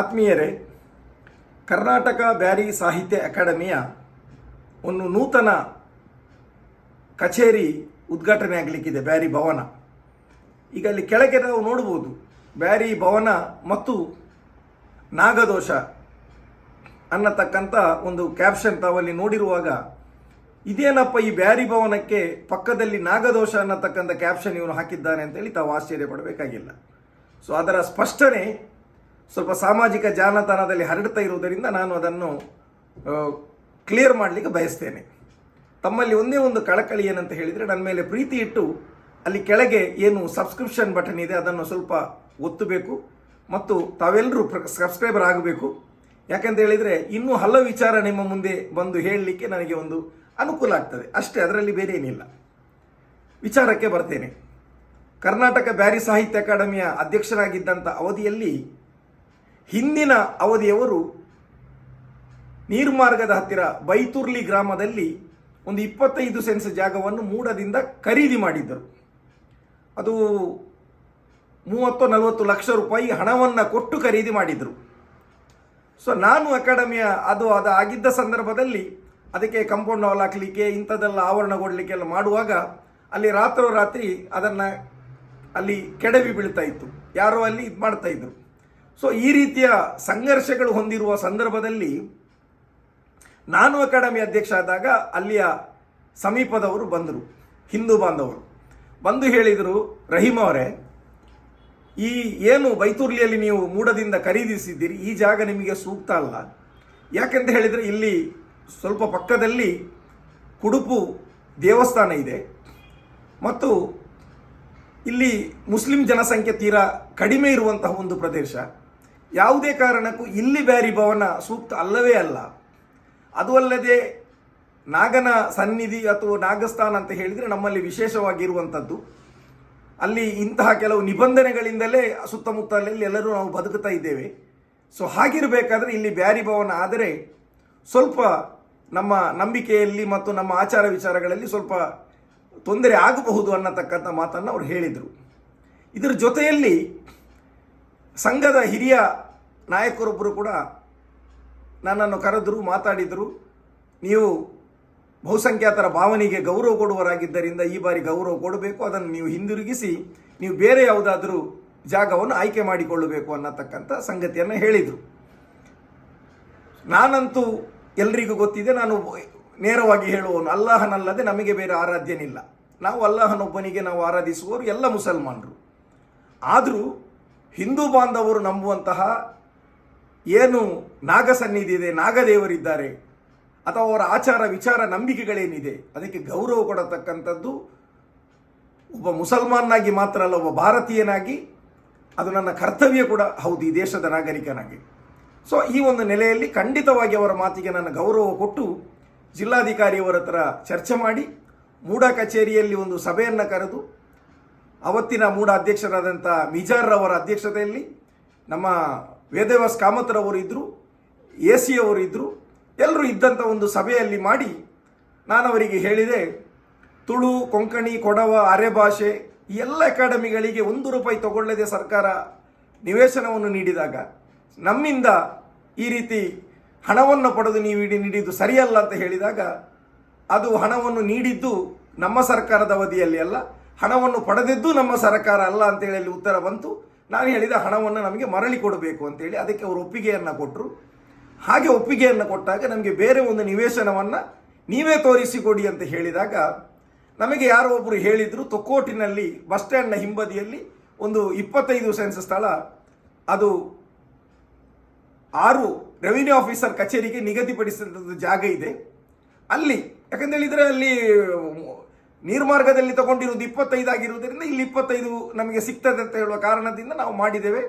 ಆತ್ಮೀಯರೇ, ಕರ್ನಾಟಕ ಬ್ಯಾರಿ ಸಾಹಿತ್ಯ ಅಕಾಡೆಮಿಯ ಒಂದು ನೂತನ ಕಚೇರಿ ಉದ್ಘಾಟನೆ ಆಗಲಿಕ್ಕಿದೆ, ಬ್ಯಾರಿ ಭವನ. ಈಗ ಅಲ್ಲಿ ಕೆಳಗೆ ನಾವು ನೋಡ್ಬೋದು, ಬ್ಯಾರಿ ಭವನ ಮತ್ತು ನಾಗದೋಷ ಅನ್ನತಕ್ಕಂಥ ಒಂದು ಕ್ಯಾಪ್ಷನ್ ತಾವಲ್ಲಿ ನೋಡಿರುವಾಗ, ಇದೇನಪ್ಪ ಈ ಬ್ಯಾರಿ ಭವನಕ್ಕೆ ಪಕ್ಕದಲ್ಲಿ ನಾಗದೋಷ ಅನ್ನತಕ್ಕಂಥ ಕ್ಯಾಪ್ಷನ್ ಇವನು ಹಾಕಿದ್ದಾನೆ ಅಂತೇಳಿ ತಾವು ಆಶ್ಚರ್ಯ ಪಡಬೇಕಾಗಿಲ್ಲ ಸೊ ಅದರ ಸ್ಪಷ್ಟನೆ ಸ್ವಲ್ಪ ಸಾಮಾಜಿಕ ಜಾಲತಾಣದಲ್ಲಿ ಹರಡ್ತಾ ಇರುವುದರಿಂದ ನಾನು ಅದನ್ನು ಕ್ಲಿಯರ್ ಮಾಡಲಿಕ್ಕೆ ಬಯಸ್ತೇನೆ. ತಮ್ಮಲ್ಲಿ ಒಂದೇ ಒಂದು ಕಳಕಳಿ ಏನಂತ ಹೇಳಿದರೆ ನನ್ನ ಮೇಲೆ ಪ್ರೀತಿ ಇಟ್ಟು ಅಲ್ಲಿ ಕೆಳಗೆ ಏನು ಸಬ್ಸ್ಕ್ರಿಪ್ಷನ್ ಬಟನ್ ಇದೆ, ಅದನ್ನು ಸ್ವಲ್ಪ ಒತ್ತಬೇಕು ಮತ್ತು ತಾವೆಲ್ಲರೂ ಸಬ್ಸ್ಕ್ರೈಬರ್ ಆಗಬೇಕು. ಯಾಕೆಂತ ಹೇಳಿದರೆ ಇನ್ನೂ ಹಲವು ವಿಚಾರ ನಿಮ್ಮ ಮುಂದೆ ಬಂದು ಹೇಳಲಿಕ್ಕೆ ನನಗೆ ಒಂದು ಅನುಕೂಲ ಆಗ್ತದೆ. ಅಷ್ಟೇ, ಅದರಲ್ಲಿ ಬೇರೆ ಏನಿಲ್ಲ ವಿಚಾರಕ್ಕೆ ಬರ್ತೇನೆ. ಕರ್ನಾಟಕ ಬ್ಯಾರಿ ಸಾಹಿತ್ಯ ಅಕಾಡೆಮಿಯ ಅಧ್ಯಕ್ಷರಾಗಿದ್ದಂಥ ಅವಧಿಯಲ್ಲಿ ಹಿಂದಿನ ಅವಧಿಯವರು ನೀರ್ಮಾರ್ಗದ ಹತ್ತಿರ ಬೈತುರ್ಲಿ ಗ್ರಾಮದಲ್ಲಿ ಒಂದು ಇಪ್ಪತ್ತೈದು ಸೆನ್ಸ್ ಜಾಗವನ್ನು ಮೂಡದಿಂದ ಖರೀದಿ ಮಾಡಿದ್ದರು. ಅದು ಮೂವತ್ತು ನಲವತ್ತು ಲಕ್ಷ ರೂಪಾಯಿ ಹಣವನ್ನು ಕೊಟ್ಟು ಖರೀದಿ ಮಾಡಿದರು. ಸೊ ನಾನು ಅಕಾಡೆಮಿಯ ಅದು ಅದು ಆಗಿದ್ದ ಸಂದರ್ಭದಲ್ಲಿ ಅದಕ್ಕೆ ಕಂಪೌಂಡ್ ಹಾಲ್ ಹಾಕಲಿಕ್ಕೆ, ಇಂಥದ್ದೆಲ್ಲ ಎಲ್ಲ ಮಾಡುವಾಗ ಅಲ್ಲಿ ರಾತ್ರೋರಾತ್ರಿ ಅದನ್ನು ಅಲ್ಲಿ ಕೆಡವಿ ಬೀಳ್ತಾ ಇತ್ತು. ಯಾರೋ ಅಲ್ಲಿ ಇದು ಮಾಡ್ತಾ ಇದ್ರು. ಸೊ ಈ ರೀತಿಯ ಸಂಘರ್ಷಗಳು ಹೊಂದಿರುವ ಸಂದರ್ಭದಲ್ಲಿ ನಾನು ಅಕಾಡೆಮಿ ಅಧ್ಯಕ್ಷ ಆದಾಗ ಅಲ್ಲಿಯ ಸಮೀಪದವರು ಬಂದರು, ಹಿಂದೂ ಬಾಂಧವರು. ಬಂದು ಹೇಳಿದರು, ರಹೀಮ್ ಅವರೇ, ಈ ಏನು ಬೈತೂರ್ಲಿಯಲ್ಲಿ ನೀವು ಮೂಡದಿಂದ ಖರೀದಿಸಿದ್ದೀರಿ? ಈ ಜಾಗ ನಿಮಗೆ ಸೂಕ್ತ ಅಲ್ಲ. ಯಾಕೆಂತ ಹೇಳಿದರೆ, ಇಲ್ಲಿ ಸ್ವಲ್ಪ ಪಕ್ಕದಲ್ಲಿ ಕುಡುಪು ದೇವಸ್ಥಾನ ಇದೆ. ಮತ್ತು ಇಲ್ಲಿ ಮುಸ್ಲಿಂ ಜನಸಂಖ್ಯೆ ತೀರಾ ಕಡಿಮೆ ಇರುವಂತಹ ಒಂದು ಪ್ರದೇಶ. ಯಾವುದೇ ಕಾರಣಕ್ಕೂ ಇಲ್ಲಿ ಬ್ಯಾರಿ ಭವನ ಸೂಕ್ತ ಅಲ್ಲವೇ ಅಲ್ಲ. ಅದು ಅಲ್ಲದೆ ನಾಗನ ಸನ್ನಿಧಿ ಅಥವಾ ನಾಗಸ್ಥಾನ ಅಂತ ಹೇಳಿದರೆ ನಮ್ಮಲ್ಲಿ ವಿಶೇಷವಾಗಿರುವಂಥದ್ದು. ಅಲ್ಲಿ ಇಂತಹ ಕೆಲವು ನಿಬಂಧನೆಗಳಿಂದಲೇ ಸುತ್ತಮುತ್ತಲಲ್ಲಿ ಎಲ್ಲರೂ ನಾವು ಬದುಕುತ್ತಾ ಇದ್ದೇವೆ. ಸೊ ಹಾಗಿರಬೇಕಾದ್ರೆ ಇಲ್ಲಿ ಬ್ಯಾರಿ ಭವನ ಆದರೆ ಸ್ವಲ್ಪ ನಮ್ಮ ನಂಬಿಕೆಯಲ್ಲಿ ಮತ್ತು ನಮ್ಮ ಆಚಾರ ವಿಚಾರಗಳಲ್ಲಿ ಸ್ವಲ್ಪ ತೊಂದರೆ ಆಗಬಹುದು ಅನ್ನತಕ್ಕಂಥ ಮಾತನ್ನು ಅವರು ಹೇಳಿದರು. ಇದರ ಜೊತೆಯಲ್ಲಿ ಸಂಘದ ಹಿರಿಯ ನಾಯಕರೊಬ್ಬರು ಕೂಡ ನನ್ನನ್ನು ಕರೆದರು, ಮಾತಾಡಿದರು. ನೀವು ಬಹುಸಂಖ್ಯಾತರ ಭಾವನೆಗೆ ಗೌರವ ಕೊಡುವರಾಗಿದ್ದರಿಂದ ಈ ಬಾರಿ ಗೌರವ ಕೊಡಬೇಕು. ಅದನ್ನು ನೀವು ಹಿಂದಿರುಗಿಸಿ, ನೀವು ಬೇರೆ ಯಾವುದಾದರೂ ಜಾಗವನ್ನು ಆಯ್ಕೆ ಮಾಡಿಕೊಳ್ಳಬೇಕು ಅನ್ನತಕ್ಕಂಥ ಸಂಗತಿಯನ್ನು ಹೇಳಿದರು. ನಾನಂತೂ ಎಲ್ರಿಗೂ ಗೊತ್ತಿದೆ, ನಾನು ನೇರವಾಗಿ ಹೇಳುವವನು, ಅಲ್ಲಾಹನಲ್ಲದೆ ನಮಗೆ ಬೇರೆ ಆರಾಧ್ಯನಿಲ್ಲ. ನಾವು ಅಲ್ಲಾಹನೊಬ್ಬನಿಗೆ ನಾವು ಆರಾಧಿಸುವವರು ಎಲ್ಲ ಮುಸಲ್ಮಾನರು. ಆದರೂ ಹಿಂದೂ ಬಾಂಧವರು ನಂಬುವಂತಹ ಏನು ನಾಗ ಸನ್ನಿಧಿ ಇದೆ ನಾಗದೇವರಿದ್ದಾರೆ, ಅಥವಾ ಅವರ ಆಚಾರ ವಿಚಾರ ನಂಬಿಕೆಗಳೇನಿದೆ, ಅದಕ್ಕೆ ಗೌರವ ಕೊಡತಕ್ಕಂಥದ್ದು ಒಬ್ಬ ಮುಸಲ್ಮಾನ್ನಾಗಿ ಮಾತ್ರ ಅಲ್ಲ, ಒಬ್ಬ ಭಾರತೀಯನಾಗಿ, ಅದು ನನ್ನ ಕರ್ತವ್ಯ ಕೂಡ. ಹೌದು, ಈ ದೇಶದ ನಾಗರಿಕನಾಗಿ. ಸೊ ಈ ಒಂದು ನೆಲೆಯಲ್ಲಿ ಖಂಡಿತವಾಗಿ ಅವರ ಮಾತಿಗೆ ನನ್ನ ಗೌರವ ಕೊಟ್ಟು ಜಿಲ್ಲಾಧಿಕಾರಿಯವರ ಹತ್ರ ಚರ್ಚೆ ಮಾಡಿ, ಮೂಡ ಕಚೇರಿಯಲ್ಲಿ ಒಂದು ಸಭೆಯನ್ನು ಕರೆದು ಅವತ್ತಿನ ಮೂಡ ಅಧ್ಯಕ್ಷರಾದಂಥ ಮಿಜಾರ್ರವರ ಅಧ್ಯಕ್ಷತೆಯಲ್ಲಿ ನಮ್ಮ ವೇದವ್ಯಾಸ್ ಕಾಮತ್ರವರು ಇದ್ದರು ಎ ಸಿ ಅವರು ಇದ್ದರು ಎಲ್ಲರೂ ಇದ್ದಂಥ ಒಂದು ಸಭೆಯಲ್ಲಿ ಮಾಡಿ ನಾನು ಅವರಿಗೆ ಹೇಳಿದೆ, ತುಳು, ಕೊಂಕಣಿ, ಕೊಡವ, ಅರೆ ಭಾಷೆ ಈ ಎಲ್ಲ ಅಕಾಡೆಮಿಗಳಿಗೆ ಒಂದು ರೂಪಾಯಿ ತಗೊಳ್ಳದೆ ಸರ್ಕಾರ ನಿವೇಶನವನ್ನು ನೀಡಿದಾಗ ನಮ್ಮಿಂದ ಈ ರೀತಿ ಹಣವನ್ನು ಪಡೆದು ನೀವು ಇಡಿ ನೀಡಿದ್ದು ಸರಿಯಲ್ಲ ಅಂತ ಹೇಳಿದಾಗ ಅದು ಹಣವನ್ನು ನೀಡಿದ್ದು ನಮ್ಮ ಸರ್ಕಾರದ ಅವಧಿಯಲ್ಲಿ ಅಲ್ಲ ಹಣವನ್ನು ಪಡೆದಿದ್ದು ನಮ್ಮ ಸರ್ಕಾರ ಅಲ್ಲ ಅಂತೇಳಿ ಅಲ್ಲಿ ಉತ್ತರ ಬಂತು. ನಾನು ಹೇಳಿದ ಹಣವನ್ನು ನಮಗೆ ಮರಳಿ ಕೊಡಬೇಕು ಅಂತೇಳಿ ಅದಕ್ಕೆ ಅವರು ಒಪ್ಪಿಗೆಯನ್ನು ಕೊಟ್ಟರು ಹಾಗೆ ಒಪ್ಪಿಗೆಯನ್ನು ಕೊಟ್ಟಾಗ ನಮಗೆ ಬೇರೆ ಒಂದು ನಿವೇಶನವನ್ನು ನೀವೇ ತೋರಿಸಿಕೊಡಿ ಅಂತ ಹೇಳಿದಾಗ ನಮಗೆ ಯಾರೋ ಒಬ್ಬರು ಹೇಳಿದರು, ತೊಕ್ಕೋಟಿನಲ್ಲಿ ಬಸ್ ಸ್ಟ್ಯಾಂಡ್ನ ಹಿಂಬದಿಯಲ್ಲಿ ಒಂದು ಇಪ್ಪತ್ತೈದು ಸೆನ್ಸ್ ಸ್ಥಳ. ಅದು ಆರು ರೆವಿನ್ಯೂ ಆಫೀಸರ್ ಕಚೇರಿಗೆ ನಿಗದಿಪಡಿಸಿದ ಜಾಗ ಇದೆ. ಅಲ್ಲಿ, ಯಾಕಂತ ಹೇಳಿದರೆ ಅಲ್ಲಿ ನೀರ್ಮಾರ್ಗದಲ್ಲಿ ತಗೊಂಡಿರೋದು ಇಪ್ಪತ್ತೈದು ಆಗಿರುವುದರಿಂದ ಇಲ್ಲಿ ಇಪ್ಪತ್ತೈದು ನಮಗೆ ಸಿಗ್ತದೆ ಅಂತ ಹೇಳುವ ಕಾರಣದಿಂದ ನಾವು ಮಾಡಿದ್ದೇವೆ.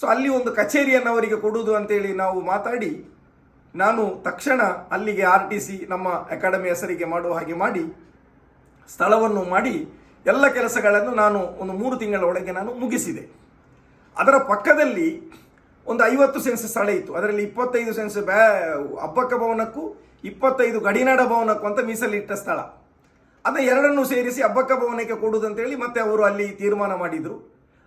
ಸೊ ಅಲ್ಲಿ ಒಂದು ಕಚೇರಿಯನ್ನು ಅವರಿಗೆ ಕೊಡುವುದು ಅಂತೇಳಿ ನಾವು ಮಾತಾಡಿ, ನಾನು ತಕ್ಷಣ ಅಲ್ಲಿಗೆ ಆರ್ ಟಿ ಸಿ ನಮ್ಮ ಅಕಾಡೆಮಿ ಹೆಸರಿಗೆ ಮಾಡುವ ಹಾಗೆ ಮಾಡಿ, ಸ್ಥಳವನ್ನು ಮಾಡಿ, ಎಲ್ಲ ಕೆಲಸಗಳನ್ನು ನಾನು ಒಂದು ಮೂರು ತಿಂಗಳ ಒಳಗೆ ನಾನು ಮುಗಿಸಿದೆ. ಅದರ ಪಕ್ಕದಲ್ಲಿ ಒಂದು ಐವತ್ತು ಸೆನ್ಸ್ ಸ್ಥಳ ಇತ್ತು. ಅದರಲ್ಲಿ ಇಪ್ಪತ್ತೈದು ಸೆನ್ಸ್ ಬ್ಯಾ ಅಬ್ಬಕ್ಕ ಭವನಕ್ಕೂ, ಇಪ್ಪತ್ತೈದು ಗಡಿನಾಡ ಭವನಕ್ಕೂ ಅಂತ ಮೀಸಲಿಟ್ಟ ಸ್ಥಳ. ಅದನ್ನ ಎರಡನ್ನೂ ಸೇರಿಸಿ ಅಬ್ಬಕ್ಕ ಭವನಕ್ಕೆ ಕೊಡುವುದಂತೇಳಿ ಮತ್ತೆ ಅವರು ಅಲ್ಲಿ ತೀರ್ಮಾನ ಮಾಡಿದರು.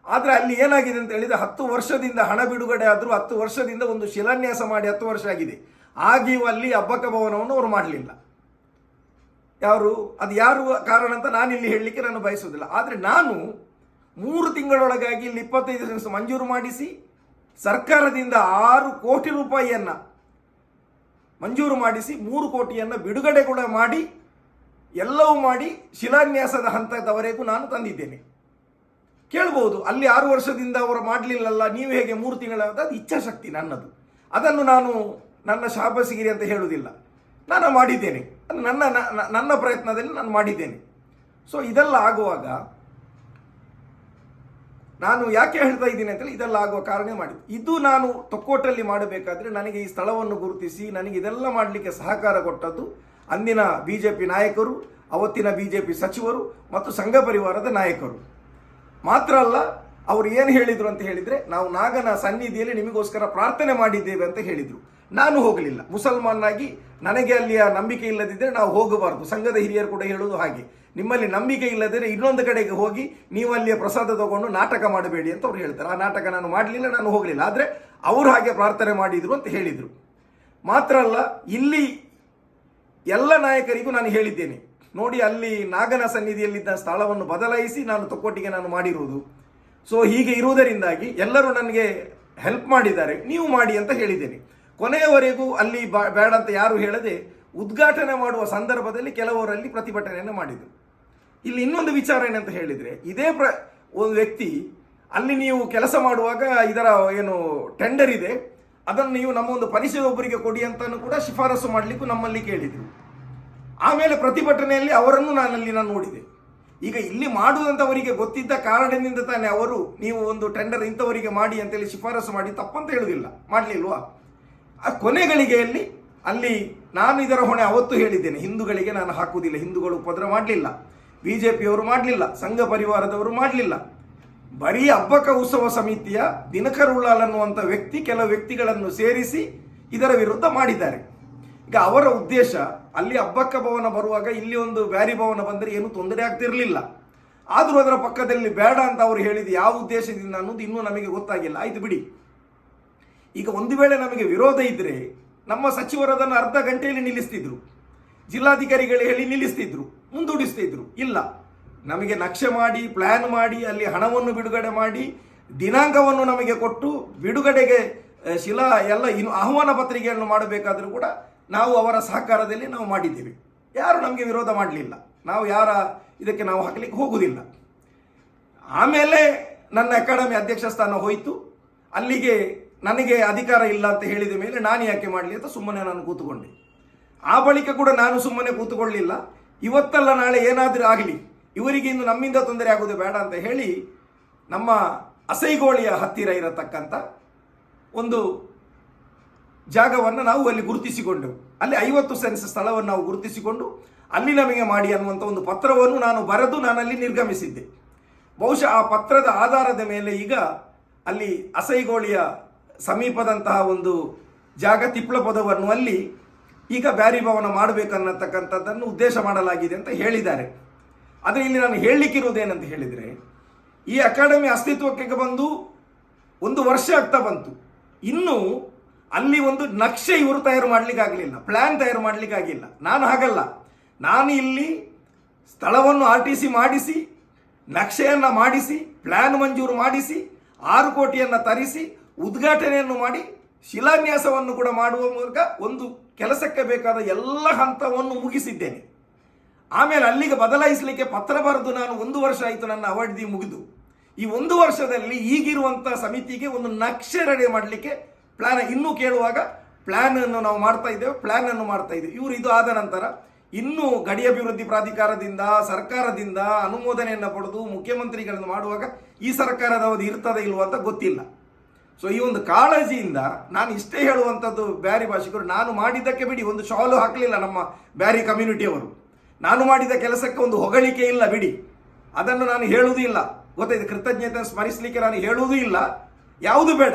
ಆದರೆ ಅಲ್ಲಿ ಏನಾಗಿದೆ ಅಂತ ಹೇಳಿದ್ರೆ ಹತ್ತು ವರ್ಷದಿಂದ ಹಣ ಬಿಡುಗಡೆ ಆದರೂ ಹತ್ತು ವರ್ಷದಿಂದ ಒಂದು ಶಿಲಾನ್ಯಾಸ ಮಾಡಿ ಹತ್ತು ವರ್ಷ ಆಗಿದೆ. ಆಗಿಯೂ ಅಲ್ಲಿ ಅಬ್ಬಕ್ಕ ಭವನವನ್ನು ಅವರು ಮಾಡಲಿಲ್ಲ. ಯಾರು? ಅದು ಯಾರು ಕಾರಣ ಅಂತ ನಾನು ಇಲ್ಲಿ ಹೇಳಲಿಕ್ಕೆ ನಾನು ಬಯಸುವುದಿಲ್ಲ. ಆದರೆ ನಾನು ಮೂರು ತಿಂಗಳೊಳಗಾಗಿ ಇಲ್ಲಿ ಇಪ್ಪತ್ತೈದು ಸೆನ್ಸ್ ಮಂಜೂರು ಮಾಡಿಸಿ ಸರ್ಕಾರದಿಂದ ಆರು ಕೋಟಿ ರೂಪಾಯಿಯನ್ನು ಮಂಜೂರು ಮಾಡಿಸಿ ಮೂರು ಕೋಟಿಯನ್ನು ಬಿಡುಗಡೆ ಕೂಡ ಮಾಡಿ ಎಲ್ಲವೂ ಮಾಡಿ ಶಿಲಾನ್ಯಾಸದ ಹಂತದವರೆಗೂ ನಾನು ತಂದಿದ್ದೇನೆ. ಕೇಳ್ಬೋದು, ಅಲ್ಲಿ ಆರು ವರ್ಷದಿಂದ ಅವರು ಮಾಡಲಿಲ್ಲಲ್ಲ, ನೀವು ಹೇಗೆ ಮೂರು ತಿಂಗಳ, ಅದು ಇಚ್ಛಾಶಕ್ತಿ ನನ್ನದು. ಅದನ್ನು ನಾನು ನನ್ನ ಶಾಪಸಿಗಿರಿ ಅಂತ ಹೇಳುವುದಿಲ್ಲ. ನಾನು ಮಾಡಿದ್ದೇನೆ. ಅದು ನನ್ನ ನನ್ನ ಪ್ರಯತ್ನದಲ್ಲಿ ನಾನು ಮಾಡಿದ್ದೇನೆ. ಸೊ ಇದೆಲ್ಲ ಆಗುವಾಗ ನಾನು ಯಾಕೆ ಹೇಳ್ತಾ ಇದ್ದೀನಿ ಅಂತೇಳಿ ಇದೆಲ್ಲ ಆಗುವ ಕಾರಣ ಮಾಡಿದ್ದು. ಇದು ನಾನು ತೊಕ್ಕೋಟಲ್ಲಿ ಮಾಡಬೇಕಾದ್ರೆ ನನಗೆ ಈ ಸ್ಥಳವನ್ನು ಗುರುತಿಸಿ, ನನಗೆ ಇದೆಲ್ಲ ಮಾಡಲಿಕ್ಕೆ ಸಹಕಾರ ಕೊಟ್ಟದ್ದು ಅಂದಿನ ಬಿ ಜೆ ಪಿ ನಾಯಕರು, ಅವತ್ತಿನ ಬಿ ಜೆ ಪಿ ಸಚಿವರು ಮತ್ತು ಸಂಘ ಪರಿವಾರದ ನಾಯಕರು. ಮಾತ್ರ ಅಲ್ಲ, ಅವರು ಏನು ಹೇಳಿದರು ಅಂತ ಹೇಳಿದರೆ, ನಾವು ನಾಗನ ಸನ್ನಿಧಿಯಲ್ಲಿ ನಿಮಗೋಸ್ಕರ ಪ್ರಾರ್ಥನೆ ಮಾಡಿದ್ದೇವೆ ಅಂತ ಹೇಳಿದರು. ನಾನು ಹೋಗಲಿಲ್ಲ. ಮುಸಲ್ಮಾನಾಗಿ ನನಗೆ ಅಲ್ಲಿಯ ನಂಬಿಕೆ ಇಲ್ಲದಿದ್ದರೆ ನಾವು ಹೋಗಬಾರ್ದು. ಸಂಘದ ಹಿರಿಯರು ಕೂಡ ಹೇಳುವುದು ಹಾಗೆ. ನಿಮ್ಮಲ್ಲಿ ನಂಬಿಕೆ ಇಲ್ಲದಿದ್ದರೆ ಇನ್ನೊಂದು ಕಡೆಗೆ ಹೋಗಿ ನೀವು ಅಲ್ಲಿಯ ಪ್ರಸಾದ ತಗೊಂಡು ನಾಟಕ ಮಾಡಬೇಡಿ ಅಂತ ಅವ್ರು ಹೇಳ್ತಾರೆ. ಆ ನಾಟಕ ನಾನು ಮಾಡಲಿಲ್ಲ, ನಾನು ಹೋಗಲಿಲ್ಲ. ಆದರೆ ಅವರು ಹಾಗೆ ಪ್ರಾರ್ಥನೆ ಮಾಡಿದರು ಅಂತ ಹೇಳಿದರು. ಮಾತ್ರ ಅಲ್ಲ, ಇಲ್ಲಿ ಎಲ್ಲ ನಾಯಕರಿಗೂ ನಾನು ಹೇಳಿದ್ದೇನೆ. ನೋಡಿ, ಅಲ್ಲಿ ನಾಗನ ಸನ್ನಿಧಿಯಲ್ಲಿದ್ದ ಸ್ಥಳವನ್ನು ಬದಲಾಯಿಸಿ ನಾನು ತೊಕ್ಕೊಟ್ಟಿಗೆ ನಾನು ಮಾಡಿರುವುದು. ಸೊ ಹೀಗೆ ಇರುವುದರಿಂದಾಗಿ ಎಲ್ಲರೂ ನನಗೆ ಹೆಲ್ಪ್ ಮಾಡಿದ್ದಾರೆ. ನೀವು ಮಾಡಿ ಅಂತ ಹೇಳಿದ್ದೇನೆ. ಕೊನೆಯವರೆಗೂ ಅಲ್ಲಿ ಬೇಡ ಅಂತ ಯಾರು ಹೇಳದೆ ಉದ್ಘಾಟನೆ ಮಾಡುವ ಸಂದರ್ಭದಲ್ಲಿ ಕೆಲವರಲ್ಲಿ ಪ್ರತಿಭಟನೆಯನ್ನು ಮಾಡಿದರು. ಇಲ್ಲಿ ಇನ್ನೊಂದು ವಿಚಾರ ಏನಂತ ಹೇಳಿದರೆ, ಇದೇ ಪ್ರ, ಒಂದು ವ್ಯಕ್ತಿ ಅಲ್ಲಿ ನೀವು ಕೆಲಸ ಮಾಡುವಾಗ ಇದರ ಏನು ಟೆಂಡರ್ ಇದೆ. ಅದನ್ನು ನೀವು ನಮ್ಮ ಒಂದು ಪರಿಚಯ ಒಬ್ಬರಿಗೆ ಕೊಡಿ ಅಂತಲೂ ಕೂಡ ಶಿಫಾರಸು ಮಾಡಲಿಕ್ಕೂ ನಮ್ಮಲ್ಲಿ ಕೇಳಿದರು. ಆಮೇಲೆ ಪ್ರತಿಭಟನೆಯಲ್ಲಿ ಅವರನ್ನು ನಾನಲ್ಲಿ ನಾನು ನೋಡಿದೆ. ಈಗ ಇಲ್ಲಿ ಮಾಡುವಂಥವರಿಗೆ ಗೊತ್ತಿದ್ದ ಕಾರಣದಿಂದ ತಾನೇ ಅವರು ನೀವು ಒಂದು ಟೆಂಡರ್ ಇಂಥವರಿಗೆ ಮಾಡಿ ಅಂತೇಳಿ ಶಿಫಾರಸು ಮಾಡಿ ತಪ್ಪಂತ ಹೇಳುವುದಿಲ್ಲ ಮಾಡಲಿಲ್ವಾ? ಆ ಕೊನೆಗಳಿಗೆಯಲ್ಲಿ ಅಲ್ಲಿ ನಾನು ಇದರ ಹೊಣೆ ಅವತ್ತು ಹೇಳಿದ್ದೇನೆ. ಹಿಂದೂಗಳಿಗೆ ನಾನು ಹಾಕುವುದಿಲ್ಲ. ಹಿಂದೂಗಳು ಉಪದ್ರ ಮಾಡಲಿಲ್ಲ. ಬಿ ಜೆ ಪಿಯವರು ಮಾಡಲಿಲ್ಲ. ಸಂಘ ಪರಿವಾರದವರು ಮಾಡಲಿಲ್ಲ. ಬರೀ ಹಬ್ಬಕ ಉತ್ಸವ ಸಮಿತಿಯ ದಿನಕರ್ ಉಳ್ಳಾಲ್ ಅನ್ನುವಂಥ ವ್ಯಕ್ತಿ ಕೆಲವು ವ್ಯಕ್ತಿಗಳನ್ನು ಸೇರಿಸಿ ಇದರ ವಿರುದ್ಧ ಮಾಡಿದ್ದಾರೆ. ಈಗ ಅವರ ಉದ್ದೇಶ ಅಲ್ಲಿ ಹಬ್ಬಕ್ಕ ಭವನ ಬರುವಾಗ ಇಲ್ಲಿ ಒಂದು ಬ್ಯಾರಿ ಭವನ ಬಂದರೆ ಏನು ತೊಂದರೆ ಆಗ್ತಿರಲಿಲ್ಲ. ಆದರೂ ಅದರ ಪಕ್ಕದಲ್ಲಿ ಬೇಡ ಅಂತ ಅವರು ಹೇಳಿದ ಯಾವ ಉದ್ದೇಶದಿಂದ ಅನ್ನೋದು ಇನ್ನೂ ನಮಗೆ ಗೊತ್ತಾಗಿಲ್ಲ. ಆಯ್ತು ಬಿಡಿ. ಈಗ ಒಂದು ವೇಳೆ ನಮಗೆ ವಿರೋಧ ಇದ್ದರೆ ನಮ್ಮ ಸಚಿವರು ಅದನ್ನು ಅರ್ಧ ಗಂಟೆಯಲ್ಲಿ ನಿಲ್ಲಿಸ್ತಿದ್ರು. ಜಿಲ್ಲಾಧಿಕಾರಿಗಳು ಹೇಳಿ ನಿಲ್ಲಿಸ್ತಿದ್ರು, ಮುಂದೂಡಿಸ್ತಿದ್ರು. ಇಲ್ಲ. ನಮಗೆ ನಕ್ಷೆ ಮಾಡಿ ಪ್ಲ್ಯಾನ್ ಮಾಡಿ, ಅಲ್ಲಿ ಹಣವನ್ನು ಬಿಡುಗಡೆ ಮಾಡಿ, ದಿನಾಂಕವನ್ನು ನಮಗೆ ಕೊಟ್ಟು ಬಿಡುಗಡೆಗೆ ಶಿಲಾ ಎಲ್ಲ ಇನ್ನು ಆಹ್ವಾನ ಪತ್ರಿಕೆಯನ್ನು ಮಾಡಬೇಕಾದರೂ ಕೂಡ ನಾವು ಅವರ ಸಹಕಾರದಲ್ಲಿ ನಾವು ಮಾಡಿದ್ದೇವೆ. ಯಾರು ನಮಗೆ ವಿರೋಧ ಮಾಡಲಿಲ್ಲ. ನಾವು ಯಾರ ಇದಕ್ಕೆ ನಾವು ಹಾಕಲಿಕ್ಕೆ ಹೋಗುವುದಿಲ್ಲ ಆಮೇಲೆ ನನ್ನ ಅಕಾಡೆಮಿ ಅಧ್ಯಕ್ಷ ಸ್ಥಾನ ಹೋಯಿತು. ಅಲ್ಲಿಗೆ ನನಗೆ ಅಧಿಕಾರ ಇಲ್ಲ ಅಂತ ಹೇಳಿದ ಮೇಲೆ ನಾನು ಯಾಕೆ ಮಾಡಲಿ ಅಂತ ಸುಮ್ಮನೆ ನಾನು ಕೂತುಕೊಂಡೆ. ಆ ಬಳಿಕ ಕೂಡ ನಾನು ಸುಮ್ಮನೆ ಕೂತುಕೊಳ್ಳಲಿಲ್ಲ. ಇವತ್ತಲ್ಲ ನಾಳೆ ಏನಾದರೂ ಆಗಲಿ. ಇವರಿಗೆ ಇನ್ನು ನಮ್ಮಿಂದ ತೊಂದರೆ ಆಗೋದು ಬೇಡ ಅಂತ ಹೇಳಿ ನಮ್ಮ ಅಸೈಗೋಳಿಯ ಹತ್ತಿರ ಇರತಕ್ಕಂಥ ಒಂದು ಜಾಗವನ್ನು ನಾವು ಅಲ್ಲಿ ಗುರುತಿಸಿಕೊಂಡೆವು ಅಲ್ಲಿ ಐವತ್ತು ಸೆನ್ಸ್ ಸ್ಥಳವನ್ನು ನಾವು ಗುರುತಿಸಿಕೊಂಡು, ಅಲ್ಲಿ ನಮಗೆ ಮಾಡಿ ಅನ್ನುವಂಥ ಒಂದು ಪತ್ರವನ್ನು ನಾನು ಬರೆದು ನಾನಲ್ಲಿ ನಿರ್ಗಮಿಸಿದ್ದೆ. ಬಹುಶಃ ಆ ಪತ್ರದ ಆಧಾರದ ಮೇಲೆ ಈಗ ಅಲ್ಲಿ ಅಸೈಗೋಳಿಯ ಸಮೀಪದಂತಹ ಒಂದು ಜಾಗ ತಿಪ್ಪಳ ಪದವನ್ನು ಅಲ್ಲಿ ಈಗ ಬ್ಯಾರಿ ಭವನ ಮಾಡಬೇಕನ್ನತಕ್ಕಂಥದ್ದನ್ನು ಉದ್ದೇಶ ಮಾಡಲಾಗಿದೆ ಅಂತ ಹೇಳಿದ್ದಾರೆ. ಆದರೆ ಇಲ್ಲಿ ನಾನು ಹೇಳಲಿಕ್ಕಿರುವುದೇನಂತ ಹೇಳಿದರೆ, ಈ ಅಕಾಡೆಮಿ ಅಸ್ತಿತ್ವಕ್ಕೆ ಬಂದು ಒಂದು ವರ್ಷ ಆಗ್ತಾ ಬಂತು. ಇನ್ನು ಅಲ್ಲಿ ಒಂದು ನಕ್ಷೆ ಇವರು ತಯಾರು ಮಾಡ್ಲಿಕ್ಕೆ ಆಗಲಿಲ್ಲ ಪ್ಲ್ಯಾನ್ ತಯಾರು ಮಾಡಲಿಕ್ಕಾಗಿಲ್ಲ ನಾನು ಹಾಗಲ್ಲ. ನಾನು ಇಲ್ಲಿ ಸ್ಥಳವನ್ನು ಆರ್ ಟಿ ಮಾಡಿಸಿ, ನಕ್ಷೆಯನ್ನು ಮಾಡಿಸಿ ಪ್ಲ್ಯಾನ್ ಮಂಜೂರು ಮಾಡಿಸಿ, ಆರು ಕೋಟಿಯನ್ನು ತರಿಸಿ, ಉದ್ಘಾಟನೆಯನ್ನು ಮಾಡಿ, ಶಿಲಾನ್ಯಾಸವನ್ನು ಕೂಡ ಮಾಡುವ ಮೂಲಕ ಒಂದು ಕೆಲಸಕ್ಕೆ ಬೇಕಾದ ಎಲ್ಲ ಹಂತವನ್ನು ಮುಗಿಸಿದ್ದೇನೆ. ಆಮೇಲೆ ಅಲ್ಲಿಗೆ ಬದಲಾಯಿಸಲಿಕ್ಕೆ ಪತ್ರ ಬರೆದು ನಾನು ಒಂದು ವರ್ಷ ಆಯಿತು ನನ್ನ ಅವಧಿ ಮುಗಿದು. ಈ ಒಂದು ವರ್ಷದಲ್ಲಿ ಈಗಿರುವಂಥ ಸಮಿತಿಗೆ ಒಂದು ನಕ್ಷೆ ರೆಡಿ ಮಾಡಲಿಕ್ಕೆ ಪ್ಲಾನ್ ಇನ್ನೂ ಕೇಳುವಾಗ ಪ್ಲಾನ್ ಅನ್ನು ನಾವು ಮಾಡ್ತಾ ಇದ್ದೇವೆ ಪ್ಲಾನ್ ಅನ್ನು ಮಾಡ್ತಾ ಇದ್ದೇವೆ. ಇವರು ಇದು ಆದ ನಂತರ ಇನ್ನೂ ಗಡಿ ಅಭಿವೃದ್ಧಿ ಪ್ರಾಧಿಕಾರದಿಂದ, ಸರ್ಕಾರದಿಂದ ಅನುಮೋದನೆಯನ್ನು ಪಡೆದು ಮುಖ್ಯಮಂತ್ರಿಗಳನ್ನು ಮಾಡುವಾಗ ಈ ಸರ್ಕಾರದ ಅವಧಿ ಇರ್ತದೆ ಇಲ್ವೋ ಅಂತ ಗೊತ್ತಿಲ್ಲ. ಸೊ ಈ ಒಂದು ಕಾಳಜಿಯಿಂದ ನಾನು ಇಷ್ಟೇ ಹೇಳುವಂಥದ್ದು ಬ್ಯಾರಿ ಭಾಷಿಕರು, ನಾನು ಮಾಡಿದ್ದಕ್ಕೆ ಬಿಡಿ, ಒಂದು ಶಾಲು ಹಾಕಲಿಲ್ಲ ನಮ್ಮ ಬ್ಯಾರಿ ಕಮ್ಯುನಿಟಿಯವರು. ನಾನು ಮಾಡಿದ ಕೆಲಸಕ್ಕೆ ಒಂದು ಹೊಗಳಿಕೆ ಇಲ್ಲ, ಬಿಡಿ. ಅದನ್ನು ನಾನು ಹೇಳುವುದೂ ಇಲ್ಲ. ಗೊತ್ತಾಯ್ತು ಕೃತಜ್ಞತೆ ಸ್ಮರಿಸಲಿಕ್ಕೆ ನಾನು ಹೇಳುವುದೂ ಇಲ್ಲ. ಯಾವುದು ಬೇಡ.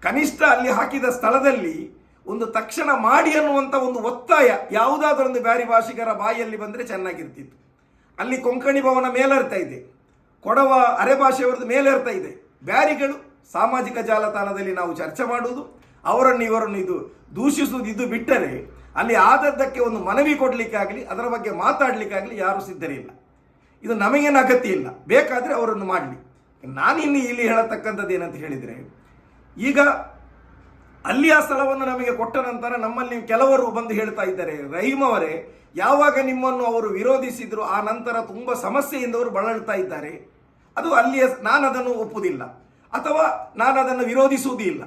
ಕನಿಷ್ಠ ಅಲ್ಲಿ ಹಾಕಿದ ಸ್ಥಳದಲ್ಲಿ ಒಂದು ತಕ್ಷಣ ಮಾಡಿ ಅನ್ನುವಂಥ ಒಂದು ಒತ್ತಾಯ ಯಾವುದಾದರೊಂದು ಬ್ಯಾರಿ ಭಾಷಿಕರ ಬಾಯಿಯಲ್ಲಿ ಬಂದರೆ ಚೆನ್ನಾಗಿರ್ತಿತ್ತು. ಅಲ್ಲಿ ಕೊಂಕಣಿ ಭವನ ಮೇಲರ್ತಾ ಇದೆ. ಕೊಡವ ಅರೆ ಭಾಷೆಯವರದ್ದು ಮೇಲೇರ್ತಾ ಇದೆ. ಬ್ಯಾರಿಗಳು ಸಾಮಾಜಿಕ ಜಾಲತಾಣದಲ್ಲಿ ನಾವು ಚರ್ಚೆ ಮಾಡುವುದು, ಅವರನ್ನು ಇವರನ್ನು ಇದು ದೂಷಿಸುವುದು, ಇದು ಬಿಟ್ಟರೆ ಅಲ್ಲಿ ಆದದ್ದಕ್ಕೆ ಒಂದು ಮನವಿ ಕೊಡಲಿಕ್ಕಾಗಲಿ, ಅದರ ಬಗ್ಗೆ ಮಾತಾಡಲಿಕ್ಕಾಗಲಿ ಯಾರೂ ಸಿದ್ಧರಿಲ್ಲ. ಇದು ನಮಗೇನು ಅಗತ್ಯ ಇಲ್ಲ. ಬೇಕಾದರೆ ಅವರನ್ನು ಮಾಡಲಿ. ನಾನು ಇಲ್ಲಿ ಹೇಳತಕ್ಕಂಥದ್ದು ಏನಂತ ಹೇಳಿದರೆ, ಈಗ ಅಲ್ಲಿ ಆ ಸ್ಥಳವನ್ನು ನಮಗೆ ಕೊಟ್ಟ ನಂತರ ನಮ್ಮಲ್ಲಿ ಕೆಲವರು ಬಂದು ಹೇಳ್ತಾ ಇದ್ದಾರೆ ರಹೀಮ್ ಅವರೇ, ಯಾವಾಗ ನಿಮ್ಮನ್ನು ಅವರು ವಿರೋಧಿಸಿದ್ರು, ಆ ನಂತರ ತುಂಬ ಸಮಸ್ಯೆಯಿಂದ ಅವರು ಬಳಲ್ತಾ ಇದ್ದಾರೆ. ಅದು ಅಲ್ಲಿಯ, ನಾನು ಅದನ್ನು ಒಪ್ಪುವುದಿಲ್ಲ ಅಥವಾ ನಾನು ಅದನ್ನು ವಿರೋಧಿಸುವುದಿಲ್ಲ.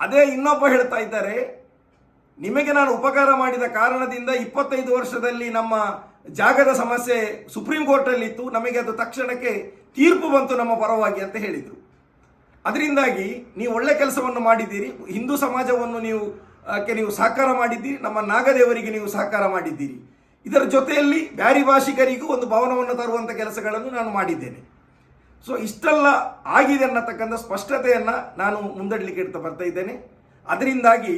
ಅದೇ ಇನ್ನೊಬ್ಬ ಹೇಳ್ತಾ ಇದ್ದಾರೆ ನಿಮಗೆ ನಾನು ಉಪಕಾರ ಮಾಡಿದ ಕಾರಣದಿಂದ ಇಪ್ಪತ್ತೈದು ವರ್ಷದಲ್ಲಿ ನಮ್ಮ ಜಾಗದ ಸಮಸ್ಯೆ ಸುಪ್ರೀಂ ಕೋರ್ಟಲ್ಲಿತ್ತು. ನಮಗೆ ಅದು ತಕ್ಷಣಕ್ಕೆ ತೀರ್ಪು ಬಂತು ನಮ್ಮ ಪರವಾಗಿ ಅಂತ ಹೇಳಿದರು. ಅದರಿಂದಾಗಿ ನೀವು ಒಳ್ಳೆ ಕೆಲಸವನ್ನು ಮಾಡಿದ್ದೀರಿ. ಹಿಂದೂ ಸಮಾಜವನ್ನು ನೀವು ನೀವು ಸಹಕಾರ ಮಾಡಿದ್ದೀರಿ. ನಮ್ಮ ನಾಗದೇವರಿಗೆ ನೀವು ಸಹಕಾರ ಮಾಡಿದ್ದೀರಿ. ಇದರ ಜೊತೆಯಲ್ಲಿ ಬ್ಯಾರಿ ಭಾಷಿಕರಿಗೂ ಒಂದು ಭವನವನ್ನು ತರುವಂಥ ಕೆಲಸಗಳನ್ನು ನಾನು ಮಾಡಿದ್ದೇನೆ. ಸೊ ಇಷ್ಟೆಲ್ಲ ಆಗಿದೆ ಅನ್ನತಕ್ಕಂಥ ಸ್ಪಷ್ಟತೆಯನ್ನು ನಾನು ಮುಂದಡಲಿಕ್ಕೆ ಇಡ್ತಾ ಬರ್ತಾ ಇದ್ದೇನೆ. ಅದರಿಂದಾಗಿ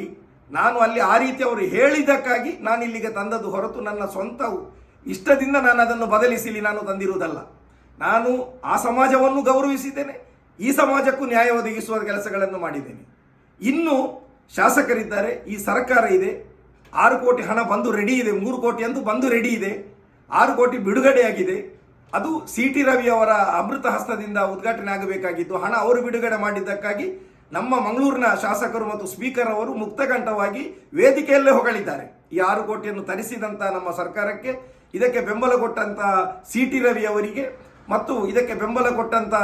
ನಾನು ಅಲ್ಲಿ ಆ ರೀತಿ ಅವರು ಹೇಳಿದ್ದಕ್ಕಾಗಿ ನಾನು ಇಲ್ಲಿಗೆ ತಂದದ್ದು ಹೊರತು ನನ್ನ ಸ್ವಂತ ಇಷ್ಟದಿಂದ ನಾನು ಅದನ್ನು ಬದಲಿಸಿಲಿ ನಾನು ತಂದಿರುವುದಲ್ಲ. ನಾನು ಆ ಸಮಾಜವನ್ನು ಗೌರವಿಸಿದ್ದೇನೆ, ಈ ಸಮಾಜಕ್ಕೂ ನ್ಯಾಯ ಒದಗಿಸುವ ಕೆಲಸಗಳನ್ನು ಮಾಡಿದ್ದೇನೆ. ಇನ್ನು ಶಾಸಕರಿದ್ದಾರೆ, ಈ ಸರ್ಕಾರ ಇದೆ, ಆರು ಕೋಟಿ ಹಣ ಬಂದು ರೆಡಿ ಇದೆ, ಮೂರು ಕೋಟಿ ಅಂತೂ ಬಂದು ರೆಡಿ ಇದೆ, ಆರು ಕೋಟಿ ಬಿಡುಗಡೆಯಾಗಿದೆ. ಅದು ಸಿ ಟಿ ರವಿ ಅವರ ಅಮೃತ ಹಸ್ತದಿಂದ ಉದ್ಘಾಟನೆ ಆಗಬೇಕಾಗಿತ್ತು, ಹಣ ಅವರು ಬಿಡುಗಡೆ ಮಾಡಿದ್ದಕ್ಕಾಗಿ ನಮ್ಮ ಮಂಗಳೂರಿನ ಶಾಸಕರು ಮತ್ತು ಸ್ಪೀಕರ್ ಅವರು ಮುಕ್ತಕಂಠವಾಗಿ ವೇದಿಕೆಯಲ್ಲೇ ಹೊಗಳಿದ್ದಾರೆ. ಈ ಆರು ಕೋಟಿಯನ್ನು ತರಿಸಿದಂಥ ನಮ್ಮ ಸರ್ಕಾರಕ್ಕೆ, ಇದಕ್ಕೆ ಬೆಂಬಲ ಕೊಟ್ಟಂತ ಸಿ ಟಿ ರವಿ ಅವರಿಗೆ ಮತ್ತು ಇದಕ್ಕೆ ಬೆಂಬಲ ಕೊಟ್ಟಂತ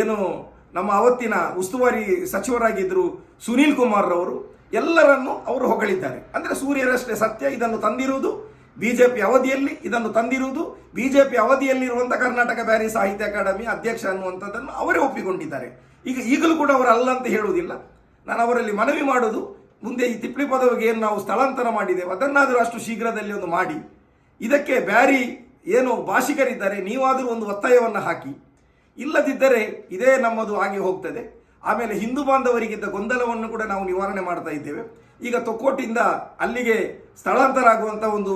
ಏನು ನಮ್ಮ ಅವತ್ತಿನ ಉಸ್ತುವಾರಿ ಸಚಿವರಾಗಿದ್ದರು ಸುನೀಲ್ ಕುಮಾರ್ ರವರು, ಎಲ್ಲರನ್ನು ಅವರು ಹೊಗಳಿದ್ದಾರೆ. ಅಂದರೆ ಸೂರ್ಯರಷ್ಟೇ ಸತ್ಯ, ಇದನ್ನು ತಂದಿರುವುದು ಬಿಜೆಪಿ ಅವಧಿಯಲ್ಲಿ, ಇದನ್ನು ತಂದಿರುವುದು ಬಿಜೆಪಿ ಅವಧಿಯಲ್ಲಿರುವಂಥ ಕರ್ನಾಟಕ ಬ್ಯಾರಿ ಸಾಹಿತ್ಯ ಅಕಾಡೆಮಿ ಅಧ್ಯಕ್ಷ ಅನ್ನುವಂಥದ್ದನ್ನು ಅವರೇ ಒಪ್ಪಿಕೊಂಡಿದ್ದಾರೆ. ಈಗ ಈಗಲೂ ಕೂಡ ಅವರು ಅಲ್ಲ ಅಂತ ಹೇಳುವುದಿಲ್ಲ. ನಾನು ಅವರಲ್ಲಿ ಮನವಿ ಮಾಡೋದು, ಮುಂದೆ ಈ ತಿಪ್ಪಿ ಪದವಿಗೆ ಏನು ನಾವು ಸ್ಥಳಾಂತರ ಮಾಡಿದ್ದೇವೆ ಅದನ್ನಾದರೂ ಅಷ್ಟು ಶೀಘ್ರದಲ್ಲಿ ಒಂದು ಮಾಡಿ. ಇದಕ್ಕೆ ಬ್ಯಾರಿ ಏನು ಭಾಷಿಕರಿದ್ದಾರೆ, ನೀವಾದರೂ ಒಂದು ಒತ್ತಾಯವನ್ನು ಹಾಕಿ. ಇಲ್ಲದಿದ್ದರೆ ಇದೇ ನಮ್ಮದು ಆಗಿ ಹೋಗ್ತದೆ. ಆಮೇಲೆ ಹಿಂದೂ ಬಾಂಧವರಿಗಿದ್ದ ಗೊಂದಲವನ್ನು ಕೂಡ ನಾವು ನಿವಾರಣೆ ಮಾಡ್ತಾ ಇದ್ದೇವೆ. ಈಗ ತೊಕ್ಕೋಟಿಂದ ಅಲ್ಲಿಗೆ ಸ್ಥಳಾಂತರ ಆಗುವಂಥ ಒಂದು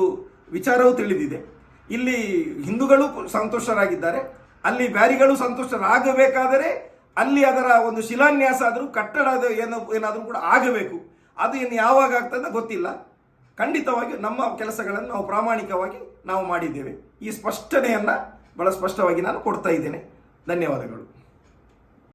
ವಿಚಾರವೂ ತಿಳಿದಿದೆ. ಇಲ್ಲಿ ಹಿಂದೂಗಳು ಸಂತೋಷರಾಗಿದ್ದಾರೆ. ಅಲ್ಲಿ ಬ್ಯಾರಿಗಳು ಸಂತುಷ್ಟರಾಗಬೇಕಾದರೆ ಅಲ್ಲಿ ಅದರ ಒಂದು ಶಿಲಾನ್ಯಾಸ ಆದರೂ ಕಟ್ಟಡದ ಏನೋ, ಏನಾದರೂ ಕೂಡ ಆಗಬೇಕು. ಅದು ಇನ್ನು ಯಾವಾಗ ಆಗ್ತದೆ ಗೊತ್ತಿಲ್ಲ. ಖಂಡಿತವಾಗಿ ನಮ್ಮ ಕೆಲಸಗಳನ್ನು ನಾವು ಪ್ರಾಮಾಣಿಕವಾಗಿ ನಾವು ಮಾಡಿದ್ದೇವೆ. ಈ ಸ್ಪಷ್ಟನೆಯನ್ನು ಬಹಳ ಸ್ಪಷ್ಟವಾಗಿ ನಾನು ಕೊಡ್ತಾ ಇದ್ದೇನೆ. ಧನ್ಯವಾದಗಳು.